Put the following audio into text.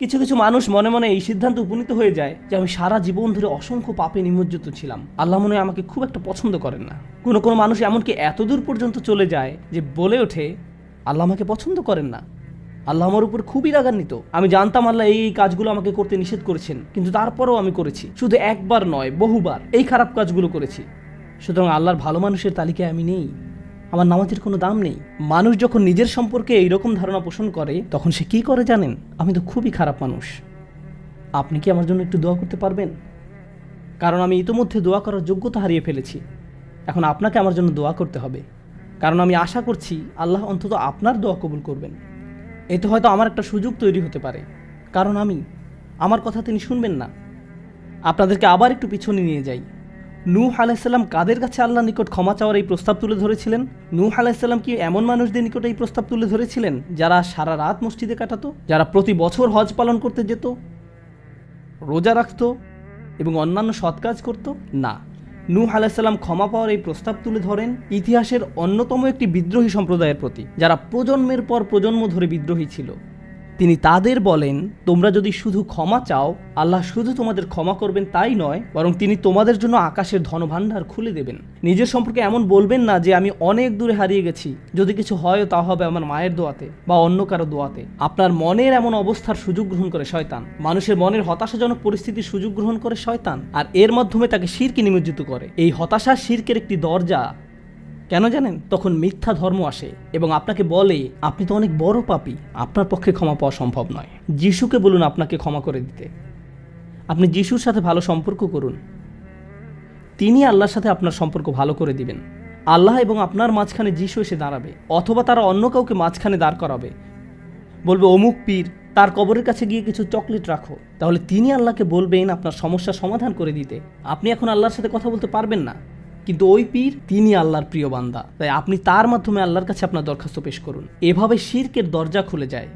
কিছু কিছু মানুষ মনে মনে এই সিদ্ধান্ত উপনীত হয়ে যায় যে আমি সারা জীবন ধরে অসংখ্য পাপে নিমজ্জিত ছিলাম। আল্লাহ মনে আমাকে খুব একটা পছন্দ করেন না। কোনো কোনো মানুষ এমনকি এতদূর পর্যন্ত চলে যায় যে বলে ওঠে, আল্লাহ আমাকে পছন্দ করেন না। আল্লাহ আমার উপর খুবই রাগান্বিত। আমি জানতাম আল্লাহ এই কাজগুলো আমাকে করতে নিষেধ করেছেন, কিন্তু তারপরেও আমি করেছি। শুধু একবার নয়, বহুবার এই খারাপ কাজগুলো করেছি। সুতরাং আল্লাহর ভালো মানুষের তালিকায় আমি নেই। আমার নামাজের কোনো দাম নেই। মানুষ যখন নিজের সম্পর্কে এইরকম ধারণা পোষণ করে, তখন সে কি করে জানেন? আমি তো খুবই খারাপ মানুষ। আপনি কি আমার জন্য একটু দোয়া করতে পারবেন? কারণ আমি ইতোমধ্যে দোয়া করার যোগ্যতা হারিয়ে ফেলেছি। এখন আপনাকে আমার জন্য দোয়া করতে হবে। কারণ আমি আশা করছি আল্লাহ অন্তত আপনার দোয়া কবুল করবেন। এতে হয়তো আমার একটা সুযোগ তৈরি হতে পারে। কারণ আমি, আমার কথা তিনি শুনবেন না। আপনাদেরকে আবার একটু পিছনে নিয়ে যাই। নূহ আলাইসাল্লাম কাদের কাছে আল্লাহ নিকট ক্ষমা চাওয়ার এই প্রস্তাব তুলে ধরেছিলেন? নূহ আলাইসাল্লাম কি এমন মানুষদের নিকট এই প্রস্তাব তুলে ধরেছিলেন যারা সারা রাত মসজিদে কাটাতো, যারা প্রতি বছর হজ পালন করতে যেত, রোজা রাখত এবং অন্যান্য সৎ কাজ করত? না। নূহ আলাইসাল্লাম ক্ষমা পাওয়ার এই প্রস্তাব তুলে ধরেন ইতিহাসের অন্যতম একটি বিদ্রোহী সম্প্রদায়ের প্রতি, যারা প্রজন্মের পর প্রজন্ম ধরে বিদ্রোহী ছিল। তিনি তাদের বলেন, তোমরা যদি শুধু ক্ষমা চাও, আল্লাহ শুধু তোমাদের ক্ষমা করবেন তাই নয়, বরং তিনি তোমাদের জন্য আকাশের ধনভাণ্ডার খুলে দেবেন। নিজের সম্পর্কে এমন বলবেন না যে, আমি অনেক দূরে হারিয়ে গেছি। যদি কিছু হয়, তা হবে আমার মায়ের দোয়াতে বা অন্য কারও দোয়াতে। আপনার মনের এমন অবস্থার সুযোগ গ্রহণ করে শয়তান। মানুষের মনের হতাশাজনক পরিস্থিতির সুযোগ গ্রহণ করে শয়তান। আর এর মাধ্যমে তাকে শিরকে নিমজ্জিত করে। এই হতাশা শিরকের একটি দরজা কেন জানেন? তখন মিথ্যা ধর্ম আসে এবং আপনাকে বলে, আপনি তো অনেক বড় পাপী, আপনার পক্ষে ক্ষমা পাওয়া সম্ভব নয়। যিশুকে বলুন আপনাকে ক্ষমা করে দিতে। আপনি যিশুর সাথে ভালো সম্পর্ক করুন। তিনি আল্লাহর সাথে আপনার সম্পর্ক ভালো করে দিবেন। আল্লাহ এবং আপনার মাঝখানে যিশু এসে দাঁড়াবে, অথবা তারা অন্য কাউকে মাঝখানে দাঁড় করাবে। বলবে, অমুক পীর, তার কবরের কাছে গিয়ে কিছু চকলেট রাখো। তাহলে তিনি আল্লাহকে বলবেন, আপনার সমস্যার সমাধান করে দিতে। আপনি এখন আল্লাহর সাথে কথা বলতে পারবেন না। কিন্তু ওই পীর তিনি আল্লাহর প্রিয় বান্দা। তাই আপনি তার মাধ্যমে আল্লাহর কাছে আপনার দরখাস্ত পেশ করুন। এভাবে শিরকের দরজা খুলে যায়।